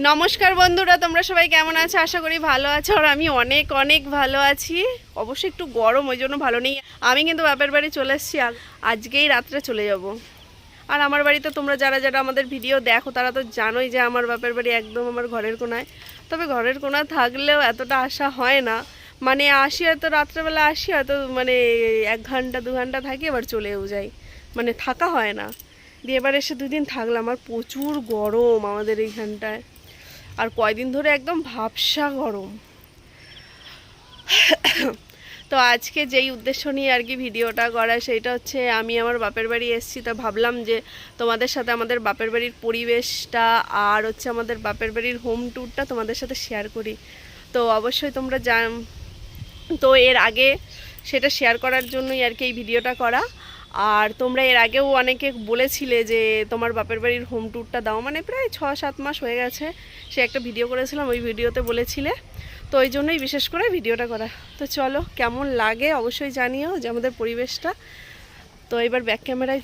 নমস্কার বন্ধুরা, তোমরা সবাই কেমন আছো? আশা করি ভালো আছো আর আমি অনেক অনেক ভালো আছি। অবশ্যই একটু গরম, ওই জন্য ভালো নেই। আমি কিন্তু বাপের বাড়ি চলে এসেছি আজ- আজকেই রাত্রে চলে যাব। আর আমার বাড়িতে তোমরা যারা যারা আমাদের ভিডিও দেখো, তারা তো জানোই যে আমার বাপের বাড়ি একদম আমার ঘরের কোনায়। তবে ঘরের কোনায় থাকলেও এতটা আশা হয় না। মানে আসি হয়তো, রাত্রেবেলা আসি হয়তো মানে এক ঘণ্টা, দু ঘণ্টা থাকি, আবার চলেও যাই। মানে থাকা হয় না। দিয়ে এবার এসে দুদিন থাকলাম, আর প্রচুর গরম আমাদের এইখানটায়। আর কয়দিন ধরে একদম ভাবসা গরম। তো আজকে যেই উদ্দেশ্য নিয়ে আর কি ভিডিওটা করা সেইটা হচ্ছে আমি আমার বাপের বাড়ি এসেছি, তো ভাবলাম যে তোমাদের সাথে আমাদের বাপের বাড়ির পরিবেশটা আর হচ্ছে আমাদের বাপের বাড়ির হোম ট্যুরটা তোমাদের সাথে শেয়ার করি। তো অবশ্যই তোমরা জান, তো এর আগে সেটা শেয়ার করার জন্যই আর কি এই ভিডিওটা করা। আর তোমরা এর আগেও অনেকে বলেছিলে যে তোমার বাপের বাড়ির হোম ট্যুরটা দাও। মানে প্রায় ছ সাত মাস হয়ে গেছে। সে একটা ভিডিও করেছিলাম, ওই ভিডিওতে বলেছিলে। তো ওই জন্যই বিশেষ করে ভিডিওটা করা। তো চলো, কেমন লাগে অবশ্যই জানিও যে আমাদের পরিবেশটা। তো এবার ব্যাক ক্যামেরায়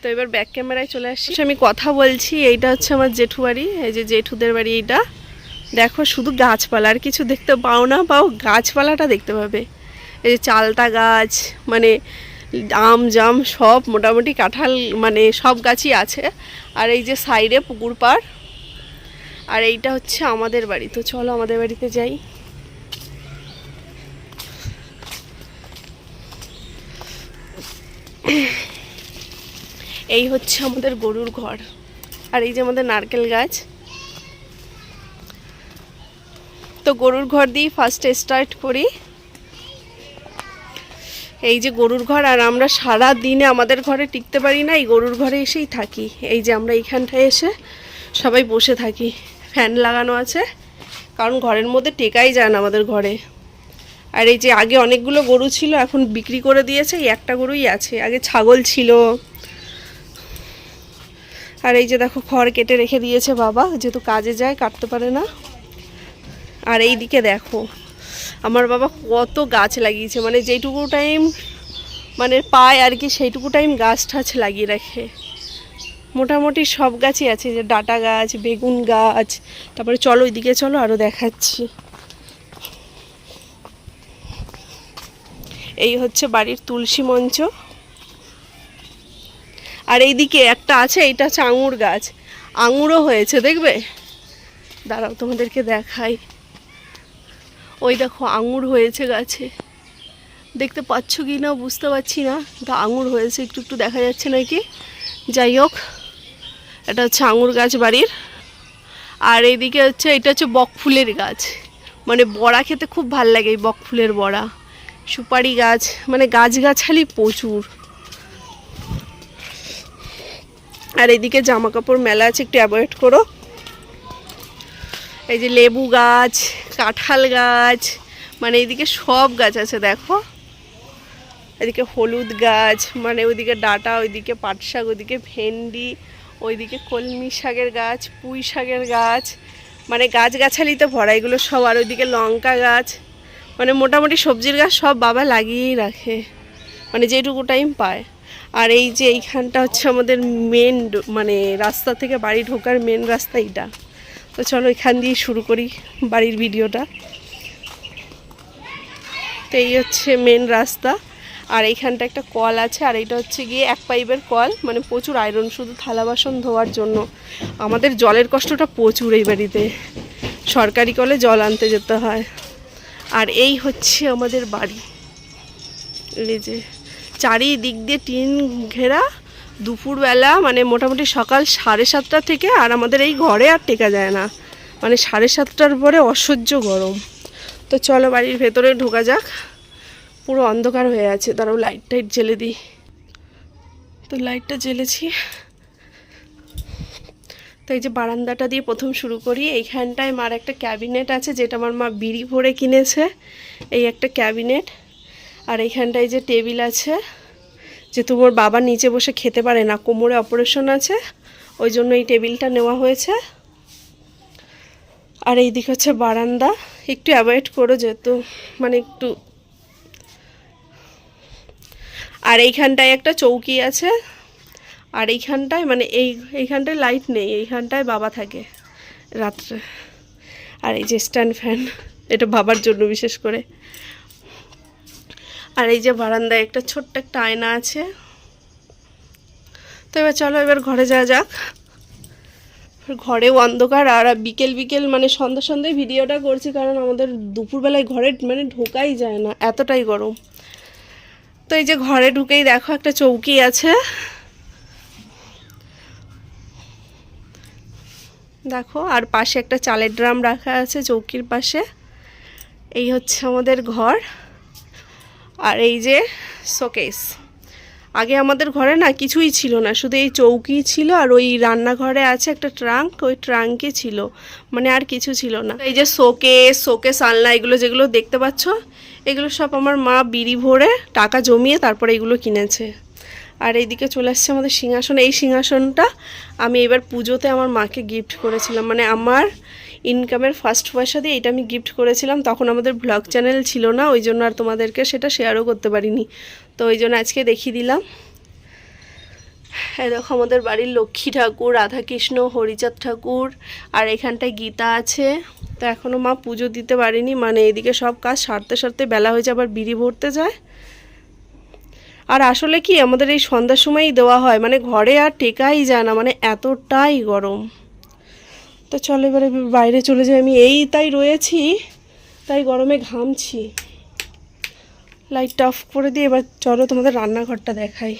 তো এবার ব্যাক ক্যামেরায় চলে আসছি আমি কথা বলছি, এইটা হচ্ছে আমার জেঠু বাড়ি। এই যে জেঠুদের বাড়ি এইটা। দেখো, শুধু গাছপালা, আর কিছু দেখতে পাও না, পাও গাছপালাটা দেখতে পাবে। এই যে চালতা গাছ মানে আম, জাম সব মোটামুটি কাঁঠাল মানে সব গাছই আছে। আর এই যে সাইডে পুকুর পাড়। আর এইটা হচ্ছে আমাদের বাড়ি। তো চলো আমাদের বাড়িতে যাই। এই হচ্ছে আমাদের গরুর ঘর। আর এই যে আমাদের নারকেল গাছ। তো গরুর ঘর দিয়ে ফার্স্টে স্টার্ট করি। এই যে গরুর ঘর, আর আমরা সারা দিনে আমাদের ঘরে টিকতে পারি না, এই গরুর ঘরে এসেই থাকি। এই যে আমরা এইখানটায় এসে সবাই বসে থাকি। ফ্যান লাগানো আছে, কারণ ঘরের মধ্যে টেকাই যায় না আমাদের ঘরে। আর এই যে আগে অনেকগুলো গরু ছিল, এখন বিক্রি করে দিয়েছে, এই একটা গরুই আছে। আগে ছাগল ছিল। আর এই যে দেখো, খড় কেটে রেখে দিয়েছে বাবা, যেহেতু কাজে যায়, কাটতে পারে না। আর এই দিকে দেখো আমার বাবা কত গাছ লাগিয়েছে মানে যেইটুকু টাইম মানে পায় আর কি, সেইটুকু টাইম গাছ টাছ লাগিয়ে রাখে। মোটামুটি সব গাছই আছে যে ডাটা গাছ, বেগুন গাছ, তারপরে চলো ওইদিকে চলো আরও দেখাচ্ছি। এই হচ্ছে বাড়ির তুলসী মঞ্চ। আর এইদিকে একটা আছে, এইটা হচ্ছে আঙুর গাছ। আঙুরও হয়েছে, দেখবে? দাঁড়াও তোমাদেরকে দেখাই। ওই দেখো আঙুর হয়েছে গাছে। দেখতে পাচ্ছ কি না বুঝতে পারছি না। কিন্তু আঙুর হয়েছে, একটু একটু দেখা যাচ্ছে নাকি? যাই হোক, এটা হচ্ছে আঙুর গাছ বাড়ির। আর এইদিকে হচ্ছে, এটা হচ্ছে বকফুলের গাছ। মানে বড়া খেতে খুব ভালো লাগে এই বকফুলের বড়া। সুপারি গাছ মানে গাছগাছালি প্রচুর। আর এদিকে জামা কাপড় মেলা আছে, একটু অ্যাভয়েড করো। এই যে লেবু গাছ, কাঁঠাল গাছ মানে এইদিকে সব গাছ আছে, দেখো। এদিকে হলুদ গাছ মানে ওইদিকে ডাটা, ওইদিকে পাট শাক, ওইদিকে ভেন্ডি, ওইদিকে কলমি শাকের গাছ, পুঁই শাকের গাছ। মানে গাছগাছালিতে ভরা, এগুলো সব। আর ওইদিকে লঙ্কা গাছ। মানে মোটামুটি সবজির গাছ সব বাবা লাগিয়েই রাখে। মানে যেটুকু টাইম পায়। আর এই যে এইখানটা হচ্ছে আমাদের মেন মানে রাস্তা থেকে বাড়ি ঢোকার মেন রাস্তা এইটা। তো চলো এখান দিয়ে শুরু করি বাড়ির ভিডিওটা। তো এই হচ্ছে মেন রাস্তা। আর এইখানটা একটা কল আছে, আর এইটা হচ্ছে গিয়ে এক পাইপের কল মানে প্রচুর আয়রন শুধু থালা বাসন ধোয়ার জন্য। আমাদের জলের কষ্টটা প্রচুর এই বাড়িতে। সরকারি কলে জল আনতে যেতে হয়। আর এই হচ্ছে আমাদের বাড়ি। এই যে চারিদিক দিয়ে টিন ঘেরা দুপুরবেলা মানে মোটামুটি সকাল সাড়ে সাতটা থেকে আর আমাদের এই ঘরে আর টেকা যায় না। মানে সাড়ে সাতটার পরে অসহ্য গরম। তো চলো বাড়ির ভেতরে ঢোকা যাক। পুরো অন্ধকার হয়ে আছে। তারাও লাইট টাইট জেলে দিই। তো লাইটটা জ্বেলেছি। তো এই যে বারান্দাটা দিয়ে প্রথম শুরু করি। এইখানটায় মার একটা ক্যাবিনেট আছে, যেটা আমার মা বিড়ি ভরে কিনেছে। এই একটা ক্যাবিনেট। আর এইখানটায় যে টেবিল আছে যে তোমার বাবা নিচে বসে খেতে পারে না, কোমরে অপারেশন আছে, ওই জন্য এই টেবিলটা নেওয়া হয়েছে। আর এই দিক হচ্ছে বারান্দা, একটু অ্যাভয়েড করো যেহেতু মানে একটু। আর এইখানটায় একটা চৌকি আছে, আর এইখানটায় মানে এই, এইখানটায় লাইট নেই, এইখানটায় বাবা থাকে রাত্রে। আর এই যে স্ট্যান্ড ফ্যান, এটা বাবার জন্য বিশেষ করে। আর এই যে বারান্দায় একটা ছোট্ট একটা আয়না আছে। তো এবার চলো, এবার ঘরে যাওয়া যাক। ঘরেও অন্ধকার আর বিকেল বিকেল মানে সন্ধ্যা সন্ধ্যায় ভিডিওটা করছি, কারণ আমাদের দুপুরবেলায় ঘরে মানে ঢোকাই যায় না, এতটাই গরম। তো এই যে ঘরে ঢুকেই দেখো একটা চৌকি আছে। দেখো, আর পাশে একটা চালের ড্রাম রাখা আছে চৌকির পাশে। এই হচ্ছে আমাদের ঘর। আর এই যে শোকেস। আগে আমাদের ঘরে না কিছুই ছিল না, শুধু এই চৌকি ছিল আর ওই রান্নাঘরে আছে একটা ট্রাঙ্ক, ওই ট্রাঙ্কে ছিল মানে আর কিছু ছিল না। এই যে শোকেস শোকেস, আলনা, এগুলো যেগুলো দেখতে পাচ্ছ, এগুলো সব আমার মা বিড়ি ভরে টাকা জমিয়ে তারপরে এগুলো কিনেছে। আর এইদিকে চলে আসছে আমাদের সিংহাসন। এই সিংহাসনটা আমি এবার পুজোতে আমার মাকে গিফট করেছিলাম মানে আমার ইনকামের ফার্স্ট পয়সা দিয়ে এটা আমি গিফট করেছিলাম, তখন আমাদের ব্লগ চ্যানেল ছিল না, ওই জন্য আর তোমাদেরকে সেটা শেয়ারও করতে পারিনি। তো ওই জন্য আজকে দেখিয়ে দিলাম। দেখো আমাদের বাড়ির লক্ষ্মী ঠাকুর, রাধাকৃষ্ণ, হরিচাঁদ ঠাকুর, আর এখানটায় গীতা আছে। তো এখনও মা পুজো দিতে পারিনি মানে এদিকে সব কাজ সারতে সারতে বেলা হয়েছে, আবার বিড়ি ভরতে যায়। আর আসলে কি আমাদের এই সন্ধ্যার সময়ই দেওয়া হয় মানে ঘরে আর টেকাই যায় না মানে এতটাই গরম। তো চলো এবারে বাইরে চলে যাই। আমি এই তাই রয়েছি, তাই গরমে ঘামছি। লাইটটা অফ করে দিয়ে এবার চলো তোমাদের রান্নাঘরটা দেখাই।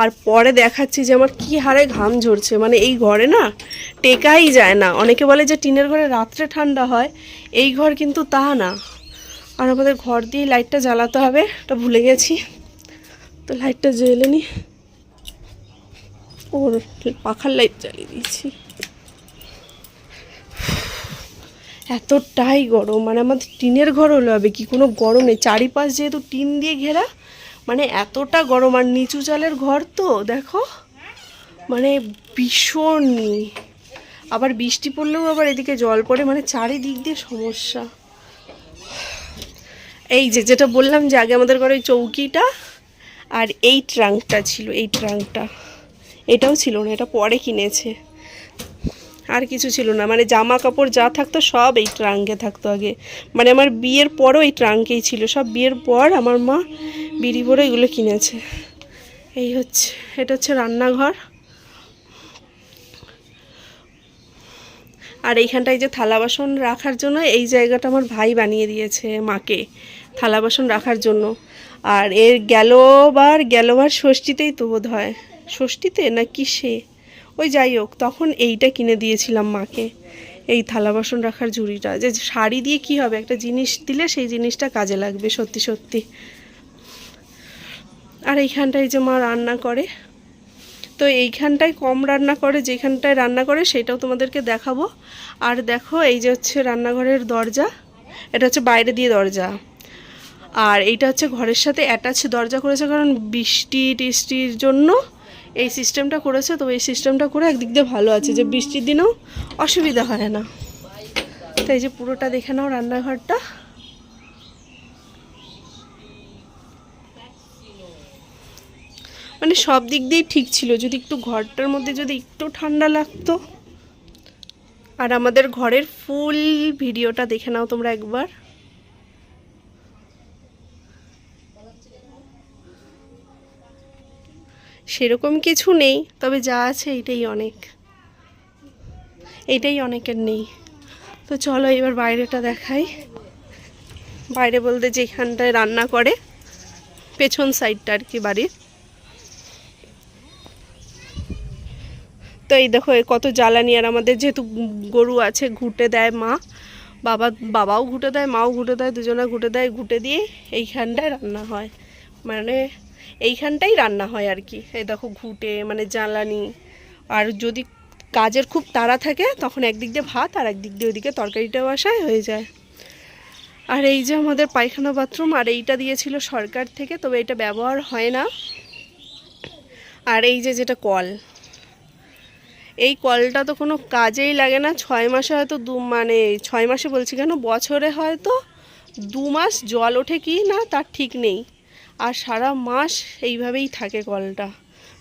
আর পরে দেখাচ্ছি যে আমার কি হারে ঘাম ঝরছে। মানে এই ঘরে না টেকাই যায় না। অনেকে বলে যে টিনের ঘরে রাত্রে ঠান্ডা হয়, এই ঘর কিন্তু তা না। আর আমাদের ঘর দিয়ে লাইটটা জ্বালাতে হবে। ওটা ভুলে গেছি। তো লাইটটা জ্বেলে নি। ওর পাখার লাইট জ্বালিয়ে দিয়েছি। এতটাই গরম মানে আমাদের টিনের ঘর হলে হবে কি কোনো গরম নেই। চারিপাশ যেহেতু টিন দিয়ে ঘেরা মানে এতটা গরম, আর নিচু চালের ঘর তো, দেখো মানে ভীষণ আবার বৃষ্টি পড়লেও আবার এদিকে জল পড়ে মানে চারিদিক দিয়ে সমস্যা। এই যে, যেটা বললাম যে আগে আমাদের ঘরে ওই চৌকিটা আর এই ট্রাঙ্কটা ছিল, এই ট্রাঙ্কটা। এটাও ছিল না, এটা পরে কিনেছে। আর কিছু ছিল না মানে জামা কাপড় যা থাকতো সব এই ট্রাঙ্কে থাকতো আগে। মানে আমার বিয়ের পরও এই ট্রাঙ্কেই ছিল, সব বিয়ের পর আমার মা বিড়ি ভরে এগুলো কিনেছে। এই হচ্ছে, এটা হচ্ছে রান্নাঘর। আর এইখানটায় যে থালা বাসন রাখার জন্য এই জায়গাটা আমার ভাই বানিয়ে দিয়েছে মাকে, থালা বাসন রাখার জন্য। আর এর গেলবার গেলবার ষষ্ঠীতেই তো বোধ হয় ষষ্ঠীতে না কিসে ওই যাই হোক, তখন এইটা কিনে দিয়েছিলাম মাকে। এই থালা বাসন রাখার ঝুড়িটা। যে শাড়ি দিয়ে কি হবে? একটা জিনিস দিলে সেই জিনিসটা কাজে লাগবে, সত্যি সত্যি। আর এইখানটায় যে মা রান্না করে, তো এইখানটায় কম রান্না করে, যেখানটায় রান্না করে, সেটাও তোমাদেরকে দেখাবো। আর দেখো, এই যে হচ্ছে রান্নাঘরের দরজা, এটা হচ্ছে বাইরে দিয়ে দরজা। আর এইটা হচ্ছে ঘরের সাথে অ্যাটাচ দরজা করেছে, কারণ বৃষ্টি টিষ্টির জন্য এই সিস্টেমটা করেছে, তো এই সিস্টেমটা করে একদিক দিয়ে ভালো আছে, যে বৃষ্টির দিনেও অসুবিধা হয় না। তাই যে পুরোটা দেখে নাও রান্নাঘরটা। মানে সব দিক দিয়েই ঠিক ছিল, যদি একটু ঘরটার মধ্যে যদি একটু ঠান্ডা লাগতো। আর আমাদের ঘরের ফুল ভিডিওটা দেখে নাও তোমরা একবার। সেরকম কিছু নেই, তবে যা আছে এইটাই অনেক। এইটাই অনেকের নেই। তো চলো এবার বাইরেটা দেখাই। বাইরে বলতে যেখানটায় রান্না করে, পেছন সাইডটা আর কি বাড়ির। তো এই দেখো কত জ্বালানি, আর আমাদের যেহেতু গরু আছে, ঘুটে দেয় মা। বাবা, বাবাও ঘুটে দেয়, মাও ঘুটে দেয়, দুজনে ঘুটে দেয়, ঘুটে দিয়ে এইখানটায় রান্না হয়। মানে এইখানটাই রান্না হয় আর কি। এই দেখো ঘুটে মানে জ্বালানি। আর যদি কাজের খুব তাড়া থাকে, তখন একদিক দিয়ে ভাত আর একদিক দিয়ে ওইদিকে তরকারিটা বসায় হয়ে যায়। আর এই যে আমাদের পায়খানা বাথরুম, আর এইটা দিয়েছিল সরকার থেকে, তবে এটা ব্যবহার হয় না। আর এই যে যেটা কল, এই কলটা তো কোনো কাজেই লাগে না। ছয় মাসে হয়তো দু মানে ছয় মাসে বলছি কেন, বছরে হয়তো দু মাস জল ওঠে কি না, তার ঠিক নেই। আর সারা মাস এইভাবেই থাকে কলটা।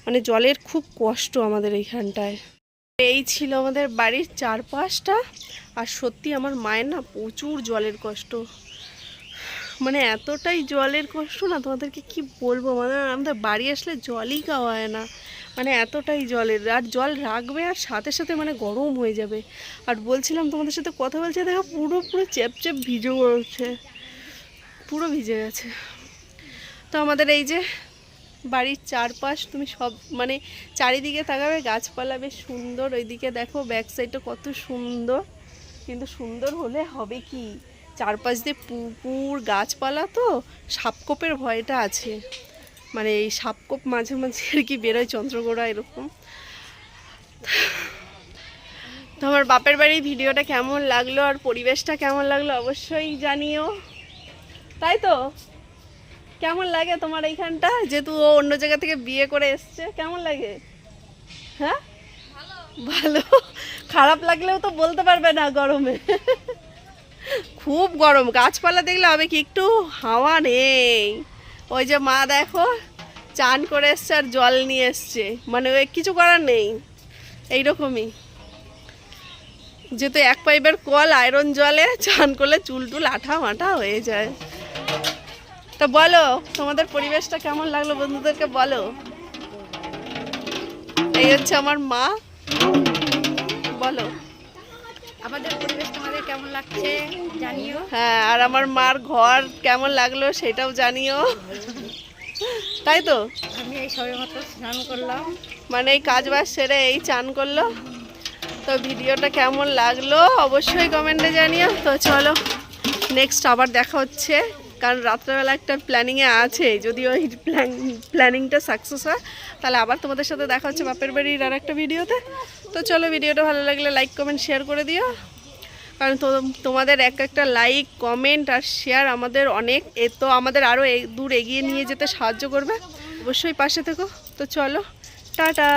মানে জলের খুব কষ্ট আমাদের এইখানটায়। এই ছিল আমাদের বাড়ির চারপাশটা। আর সত্যি আমার মায়ের না প্রচুর জলের কষ্ট। মানে এতটাই জলের কষ্ট না, তোমাদেরকে কি বলব? মানে আমাদের বাড়ি আসলে জলই খাওয়া হয় না। মানে এতটাই জলের। আর জল রাখবে আর সাথে সাথে মানে গরম হয়ে যাবে। আর বলছিলাম তোমাদের সাথে কথা বলছে, দেখো পুরো পুরো চেপ চেপ ভিজে উঠছে পুরো ভিজে গেছে। তো আমাদের এই যে বাড়ির চারপাশ, তুমি সব মানে চারিদিকে তাকাবে, গাছপালা বেশ সুন্দর, ওইদিকে দেখো ব্যাক সাইডটা কত সুন্দর। কিন্তু সুন্দর হলে হবে কি? চারপাশ দিয়ে পুকুর, গাছপালা তো, সাপকোপের ভয়টা আছে। মানে এই সাপকোপ মাঝে মাঝে আর কি বেরোয় চন্দ্রগোড়া এরকম। তো আমার বাপের বাড়ির ভিডিওটা কেমন লাগল আর পরিবেশটা কেমন লাগল অবশ্যই জানিও। তাই তো? কেমন লাগে তোমার এইখানটা? যেহেতু ও অন্য জায়গা থেকে বিয়ে করে এসছে, কেমন লাগে? হ্যাঁ? ভালো। খারাপ লাগলেও তো বলতে পারবে না গরমে। খুব গরম। গাছপালা দেখলে হবে কি, একটু হাওয়া নেই। ওই যে মা দেখো, চান করে এসছে আর জল নিয়ে এসছে। মানে ওই কিছু করার নেই। এইরকমই। যেহেতু এক পাইপের কল, আয়রন জলে চান করলে চুল টুল আঠা মাঠা হয়ে যায়। তো বলো তোমাদের পরিবেশটা কেমন লাগল বন্ধুদেরকে বলো? এই হচ্ছে আমার মা। বলো। আমাদের পরিবেশ তোমাদের কেমন লাগছে জানিও। হ্যাঁ আর আমার মার ঘর কেমন লাগল সেটাও জানিও। তাই তো? আমি এই সবে মাত্র স্নান করলাম। মানে এই কাজ বাজ সেরে এই চান করল। তো ভিডিওটা কেমন লাগল অবশ্যই কমেন্টে জানিও। তো চলো নেক্সট আবার দেখা হচ্ছে। কারণ রাত্রেবেলা একটা প্ল্যানিংয়ে আছে, যদি ওই প্ল্যান প্ল্যানিংটা সাকসেস হয়, তাহলে আবার তোমাদের সাথে দেখা হচ্ছে বাপের বাড়ির আর একটা ভিডিওতে। তো চলো ভিডিওটা ভালো লাগলে লাইক কমেন্ট শেয়ার করে দিও। কারণ তোমাদের এক একটা লাইক কমেন্ট আর শেয়ার আমাদের অনেক, এ তো আমাদের আরও দূর এগিয়ে নিয়ে যেতে সাহায্য করবে। অবশ্যই পাশে থেকো। তো চলো, টাটা।